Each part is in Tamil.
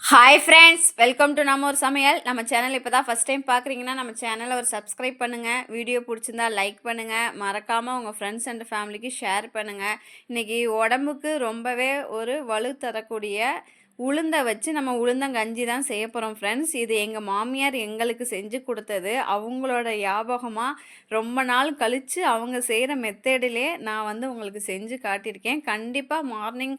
ஹாய் ஃப்ரெண்ட்ஸ் வெல்கம் டு நம்ம ஒரு சமையல். நம்ம சேனல் இப்போ தான் ஃபஸ்ட் டைம் பார்க்குறீங்கன்னா நம்ம சேனலை ஒரு சப்ஸ்கிரைப் பண்ணுங்கள் வீடியோ பிடிச்சிருந்தா லைக் பண்ணுங்கள் மறக்காமல் உங்கள் ஃப்ரெண்ட்ஸ் அண்ட் ஃபேமிலிக்கு ஷேர் பண்ணுங்கள் இன்றைக்கி உடம்புக்கு ரொம்பவே ஒரு வலு தரக்கூடிய உளுந்தை வச்சு நம்ம உளுந்தங்கஞ்சி தான் செய்ய போகிறோம் ஃப்ரெண்ட்ஸ் இது எங்கள் மாமியார் எங்களுக்கு செஞ்சு கொடுத்தது. அவங்களோட ஞாபகமாக ரொம்ப நாள் கழித்து அவங்க செய்கிற மெத்தேடிலே நான் வந்து உங்களுக்கு செஞ்சு காட்டியிருக்கேன். கண்டிப்பாக மார்னிங்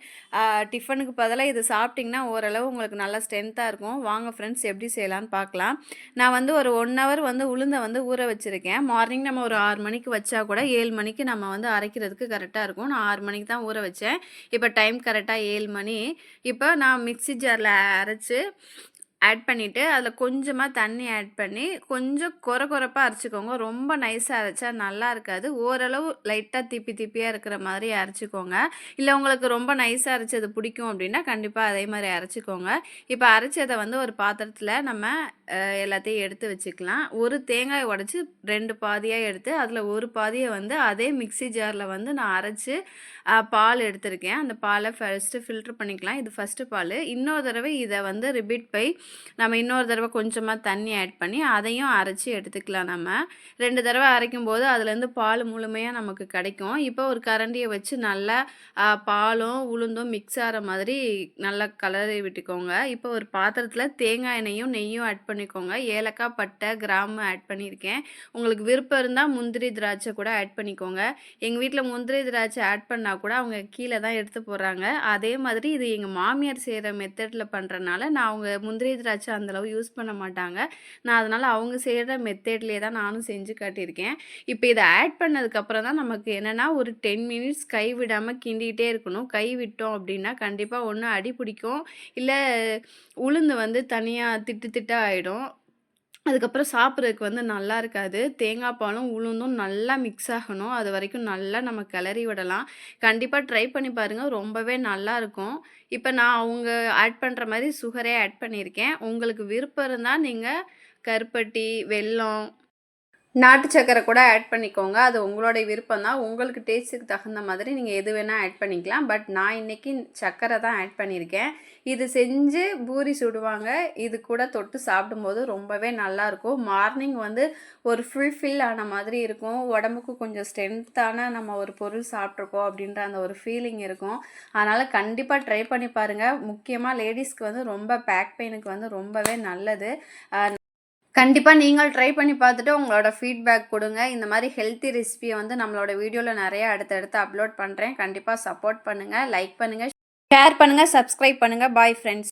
டிஃபனுக்கு பதிலாக இது சாப்பிட்டிங்கன்னா ஓரளவு உங்களுக்கு நல்லா ஸ்ட்ரென்த்தாக இருக்கும். வாங்க ஃப்ரெண்ட்ஸ் எப்படி செய்யலான்னு பார்க்கலாம். நான் வந்து ஒரு ஒன் ஹவர் வந்து உளுந்தை வந்து ஊற வச்சுருக்கேன். மார்னிங் நம்ம ஒரு ஆறு மணிக்கு வச்சா கூட ஏழு மணிக்கு நம்ம வந்து அரைக்கிறதுக்கு கரெக்டாக இருக்கும். நான் ஆறு மணிக்கு தான் ஊற வச்சேன். இப்போ டைம் கரெக்டாக ஏழு மணி. இப்போ நான் மிக்ஸி ஜாரில் அரைச்சி ஆட் பண்ணிவிட்டு அதில் கொஞ்சமாக தண்ணி ஆட் பண்ணி கொஞ்சம் குறை குறைப்பாக அரைச்சிக்கோங்க. ரொம்ப நைஸாக அரைச்சா நல்லா இருக்காது. ஓரளவு லைட்டாக திப்பி திப்பியாக இருக்கிற மாதிரி அரைச்சிக்கோங்க. இல்லை உங்களுக்கு ரொம்ப நைஸாக அரைச்சது பிடிக்கும் அப்படின்னா கண்டிப்பாக அதே மாதிரி அரைச்சிக்கோங்க. இப்போ அரைச்சதை வந்து ஒரு பாத்திரத்தில் நம்ம எல்லாத்தையும் எடுத்து வச்சுக்கலாம். ஒரு தேங்காய் உடச்சி ரெண்டு பாதியாக எடுத்து அதில் ஒரு பாதியை வந்து அதே மிக்ஸி ஜாரில் வந்து நான் அரைச்சி பால் எடுத்திருக்கேன். அந்த பாலை ஃபஸ்ட்டு ஃபில்ட்ரு பண்ணிக்கலாம். இது ஃபஸ்ட்டு பால். இன்னொரு தடவை இதை வந்து ரிபீட் பை நம்ம இன்னொரு தடவை கொஞ்சமாக தண்ணி ஆட் பண்ணி அதையும் அரைச்சி எடுத்துக்கலாம் நம்ம. ரெண்டு தடவை அரைக்கும் போது அதுலேருந்து பால் முழுமையாக நமக்கு கிடைக்கும். இப்போ ஒரு கரண்டியை வச்சு நல்லா பாலும் உளுந்தும் மிக்ஸ் ஆகிற மாதிரி நல்லா கலரை விட்டுக்கோங்க. இப்போ ஒரு பாத்திரத்தில் தேங்காய் எண்ணெயும் நெய்யும் ஆட் பண்ணிக்கோங்க. ஏலக்காய் பட்டை கிராம்பு ஆட் பண்ணியிருக்கேன். உங்களுக்கு விருப்பம் இருந்தால் முந்திரி திராட்சை கூட ஆட் பண்ணிக்கோங்க. எங்கள் வீட்டில் முந்திரி திராட்சை ஆட் பண்ணால் கூட அவங்க கீழே தான் எடுத்து போடுறாங்க. அதே மாதிரி இது எங்கள் மாமியார் செய்கிற மெத்தடில் பண்ணுறனால நான் அவங்க முந்திரி திராட்சை அந்தளவு யூஸ் பண்ண மாட்டாங்க. நான் அதனால் அவங்க செய்கிற மெத்தேட்லேயே தான் நானும் செஞ்சு காட்டியிருக்கேன். இப்போ இதை ஆட் பண்ணதுக்கப்புறம் தான் நமக்கு என்னென்னா ஒரு டென் மினிட்ஸ் கை விடாமல் கிண்டிகிட்டே இருக்கணும். கை விட்டோம் அப்படின்னா கண்டிப்பாக ஒன்று அடி பிடிக்கும் இல்லை உளுந்து வந்து தனியாக திட்டு திட்டாக ஆகிடும் அதுக்கப்புறம் சாப்பிட்றதுக்கு வந்து நல்லா இருக்காது. தேங்காய் பாலும் உளுந்தும் நல்லா மிக்ஸ் ஆகணும். அது வரைக்கும் நல்லா நம்ம கிளறி விடலாம். கண்டிப்பாக ட்ரை பண்ணி பாருங்கள் ரொம்பவே நல்லா இருக்கும். இப்போ நான் அவங்க ஆட் பண்ணுற மாதிரி சுகரே ஆட் பண்ணியிருக்கேன். உங்களுக்கு விருப்பம் இருந்தால் நீங்கள் கருப்பட்டி வெல்லம் நாட்டு சக்கரை கூட ஆட் பண்ணிக்கோங்க. அது உங்களுடைய விருப்பம் தான் உங்களுக்கு டேஸ்ட்டுக்கு தகுந்த மாதிரி நீங்கள் எது வேணால் ஆட் பண்ணிக்கலாம். பட் நான் இன்றைக்கி சக்கரை தான் ஆட் பண்ணியிருக்கேன். இது செஞ்சு பூரி சுடுவாங்க. இது கூட தொட்டு சாப்பிடும்போது ரொம்பவே நல்லாயிருக்கும் மார்னிங் வந்து ஒரு ஃபுல்ஃபில் ஆன மாதிரி இருக்கும். உடம்புக்கு கொஞ்சம் ஸ்ட்ரென்த்தான நம்ம ஒரு பொருள் சாப்பிட்ருக்கோம் அப்படின்ற அந்த ஒரு ஃபீலிங் இருக்கும். அதனால் கண்டிப்பாக ட்ரை பண்ணி பாருங்கள் முக்கியமாக லேடிஸ்க்கு வந்து ரொம்ப பேக் பெயினுக்கு வந்து ரொம்பவே நல்லது. கண்டிப்பாக நீங்கள் ட்ரை பண்ணி பார்த்துட்டு உங்களோட ஃபீட்பேக் கொடுங்க. இந்த மாதிரி ஹெல்த்தி ரெசிபியை வந்து நம்மளோட வீடியோவில் நிறையா அடுத்தடுத்து அப்லோட் பண்ணுறேன் கண்டிப்பாக சப்போர்ட் பண்ணுங்கள் லைக் பண்ணுங்கள் ஷேர் பண்ணுங்கள் சப்ஸ்கிரைப் பண்ணுங்கள் பாய் ஃப்ரெண்ட்ஸ்